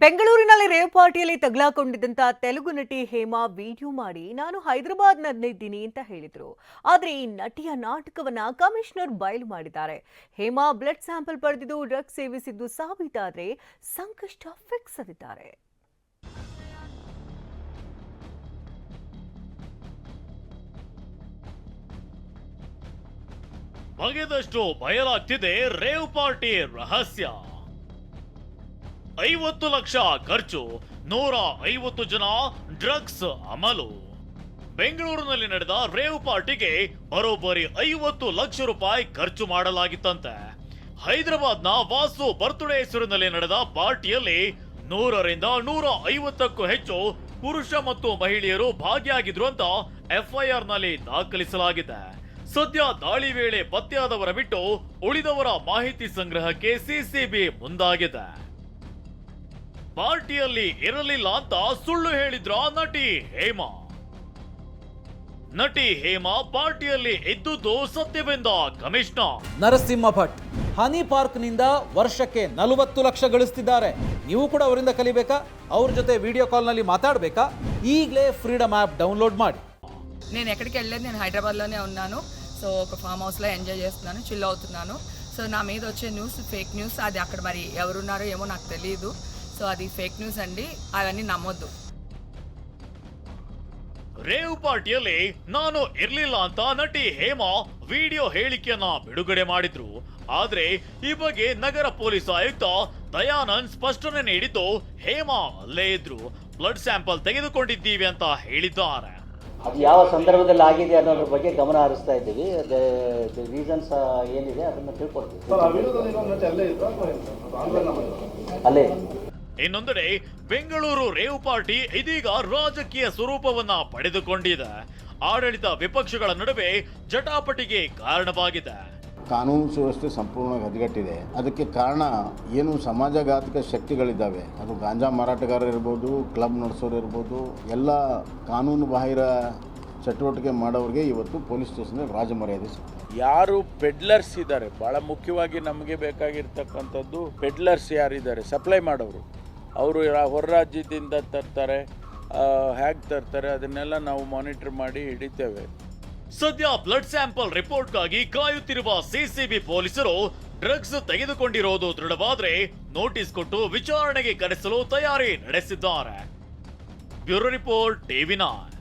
ಬೆಂಗಳೂರಿನಲ್ಲಿ ರೇವ್ ಪಾರ್ಟಿಯಲ್ಲಿ ತಗಲಾಕೊಂಡಿದ್ದಂತ ತೆಲುಗು ನಟಿ ಹೇಮಾ ವಿಡಿಯೋ ಮಾಡಿ ನಾನು ಹೈದರಾಬಾದ್ನಲ್ಲಿದ್ದೀನಿ ಅಂತ ಹೇಳಿದ್ರು. ಆದರೆ ಈ ನಟಿಯ ನಾಟಕವನ್ನ ಕಮಿಷನರ್ ಬಯಲು ಮಾಡಿದ್ದಾರೆ. ಹೇಮಾ ಬ್ಲಡ್ ಸ್ಯಾಂಪಲ್ ಪಡೆದಿದ್ದು ಡ್ರಗ್ ಸೇವಿಸಿದ್ದು ಸಾಬೀತಾದರೆ ಸಂಕಷ್ಟ ಫಿಕ್ಸ್ ಅಂದಿದ್ದಾರೆ ಬಗೆದಷ್ಟು ಬಯಲಾಗ್ತಿದೆ ರೇವ್ ಪಾರ್ಟಿ ರಹಸ್ಯ. ಐವತ್ತು ಲಕ್ಷ ಖರ್ಚು, ನೂರ ಐವತ್ತು ಜನ ಡ್ರಗ್ಸ್ ಅಮಲು. ಬೆಂಗಳೂರಿನಲ್ಲಿ ನಡೆದ ರೇವ್ ಪಾರ್ಟಿಗೆ ಬರೋಬ್ಬರಿ ಐವತ್ತು ಲಕ್ಷ ರೂಪಾಯಿ ಖರ್ಚು ಮಾಡಲಾಗಿತ್ತಂತೆ. ಹೈದರಾಬಾದ್ನ ವಾಸು ಬರ್ತ್ಡೇ ಹೆಸರಿನಲ್ಲಿ ನಡೆದ ಪಾರ್ಟಿಯಲ್ಲಿ ನೂರರಿಂದ ನೂರ ಐವತ್ತಕ್ಕೂ ಹೆಚ್ಚು ಪುರುಷ ಮತ್ತು ಮಹಿಳೆಯರು ಭಾಗಿಯಾಗಿದ್ರು ಅಂತ ಎಫ್ಐಆರ್ನಲ್ಲಿ ದಾಖಲಿಸಲಾಗಿದೆ. ಸದ್ಯ ದಾಳಿ ವೇಳೆ ಪತ್ತೆಯಾದವರ ಬಿಟ್ಟು ಉಳಿದವರ ಮಾಹಿತಿ ಸಂಗ್ರಹಕ್ಕೆ ಸಿಸಿಬಿ ಮುಂದಾಗಿದೆ. ಪಾರ್ಟಿಯಲ್ಲಿ ಇರಲಿಲ್ಲ ಅಂತ ಸುಳ್ಳು ಹೇಳಿದ್ರ ನಟಿ ಹೇಮಾ? ನಟಿ ಹೇಮಾ ಪಾರ್ಟಿಯಲ್ಲಿ ಇದ್ದುದು ಸತ್ಯವೆಂದ ಕಮಿಷನರ್ ನರಸಿಂಹ ಭಟ್ ಹನಿ ಪಾರ್ಕ್ನಿಂದ ವರ್ಷಕ್ಕೆ ನಲವತ್ತು ಲಕ್ಷ ಗಳಿಸ್ತಿದ್ದಾರೆ. ನೀವು ಕೂಡ ಅವರಿಂದ ಕಲಿಬೇಕಾ? ಅವ್ರ ಜೊತೆ ವಿಡಿಯೋ ಕಾಲ್ನಲ್ಲಿ ಮಾತಾಡಬೇಕಾ? ಈಗಲೇ ಫ್ರೀಡಮ್ ಆಪ್ ಡೌನ್ಲೋಡ್ ಮಾಡಿ. నేను ఎక్కడికి వెళ్ళలేదు నేను హైదరాబాద్లోనే ಸೊ ಫಾರ್ಮ್ ఒక ఫామ్ హౌస్లో ఎంజాయ్ చేస్తున్నాను చిల్ అవుతున్నాను. సో నా మీద వచ్చే న్యూస్ ಫೇಕ್ న్యూస్ అది అక్కడ మరి ఎవరున్నారో ఏమో నాకు తెలియదు సో అది ఫేక్ న్యూస్ అండి అవన్నీ నమ్మొద్దు ರೇವ್ ಪಾರ್ಟಿಯಲ್ಲಿ ನಾನು ಇರ್ಲಿಲ್ಲ ಅಂತ ನಟಿ ಹೇಮಾ ವಿಡಿಯೋ ಹೇಳಿಕೆಯನ್ನ ಬಿಡುಗಡೆ ಮಾಡಿದ್ರು ಆದ್ರೆ ಈ ಬಗ್ಗೆ ನಗರ ಪೊಲೀಸ್ ಆಯುಕ್ತ ದಯಾನಂದ್ ಸ್ಪಷ್ಟನೆ ನೀಡಿದ್ದು ಹೇಮಾ ಅಲ್ಲೇ ಇದ್ರು ಬ್ಲಡ್ ಸ್ಯಾಂಪಲ್ ತೆಗೆದುಕೊಂಡಿದ್ದೀವಿ ಅಂತ ಹೇಳಿದ್ದಾರೆ ಅದು ಯಾವ ಸಂದರ್ಭದಲ್ಲಿ ಆಗಿದೆ ಅನ್ನೋದ್ರ ಬಗ್ಗೆ ಗಮನ ಹರಿಸ್ತಾ ಇದ್ದೀವಿ ರೀಸನ್ಸ್ ಏನಿದೆ ಅದನ್ನು ತಿಳ್ಕೊಡ್ತೀವಿ ಅಲ್ಲೇ ಇದೆ. ಇನ್ನೊಂದೆಡೆ ಬೆಂಗಳೂರು ರೇವ್ ಪಾರ್ಟಿ ಇದೀಗ ರಾಜಕೀಯ ಸ್ವರೂಪವನ್ನ ಪಡೆದುಕೊಂಡಿದೆ. ಆಡಳಿತ ವಿಪಕ್ಷಗಳ ನಡುವೆ ಜಟಾಪಟಿಗೆ ಕಾರಣವಾಗಿದೆ. ಕಾನೂನು ಸುವ್ಯವಸ್ಥೆ ಸಂಪೂರ್ಣವಾಗಿ ಹದಗೆಟ್ಟಿದೆ. ಅದಕ್ಕೆ ಕಾರಣ ಏನು ಸಮಾಜಘಾತಕ ಶಕ್ತಿಗಳಿದ್ದಾವೆ. ಅದು ಗಾಂಜಾ ಮಾರಾಟಗಾರರು ಇರ್ಬೋದು ಕ್ಲಬ್ ನಡೆಸೋರು ಇರ್ಬೋದು ಎಲ್ಲ ಕಾನೂನು ಬಾಹಿರ ಚಟುವಟಿಕೆ ಮಾಡೋರಿಗೆ ಇವತ್ತು ಪೊಲೀಸ್ ಸ್ಟೇಷನಲ್ಲಿ ರಾಜಮರ್ಯಾದೆ ಯಾರು ಪೆಡ್ಲರ್ಸ್ ಇದ್ದಾರೆ ಭಾಳ ಮುಖ್ಯವಾಗಿ ನಮಗೆ ಬೇಕಾಗಿರ್ತಕ್ಕಂಥದ್ದು ಪೆಡ್ಲರ್ಸ್ ಯಾರಿದ್ದಾರೆ ಸಪ್ಲೈ ಮಾಡೋರು. ಅವರು ಹೊರ ರಾಜ್ಯದಿಂದ ತರ್ತಾರೆ ಹೇಗೆ ತರ್ತಾರೆ, ಅದನ್ನೆಲ್ಲ ನಾವು ಮಾನಿಟರ್ ಮಾಡಿ ಹಿಡಿತೇವೆ. ಸದ್ಯ ಬ್ಲಡ್ ಸ್ಯಾಂಪಲ್ ರಿಪೋರ್ಟ್ಗಾಗಿ ಕಾಯುತ್ತಿರುವ ಸಿಸಿಬಿ ಪೊಲೀಸರು ಡ್ರಗ್ಸ್ ತೆಗೆದುಕೊಂಡಿರೋದು ದೃಢವಾದ್ರೆ ನೋಟಿಸ್ ಕೊಟ್ಟು ವಿಚಾರಣೆಗೆ ಕರೆಸಲು ತಯಾರಿ ನಡೆಸಿದ್ದಾರೆ. Bureau report TV nine.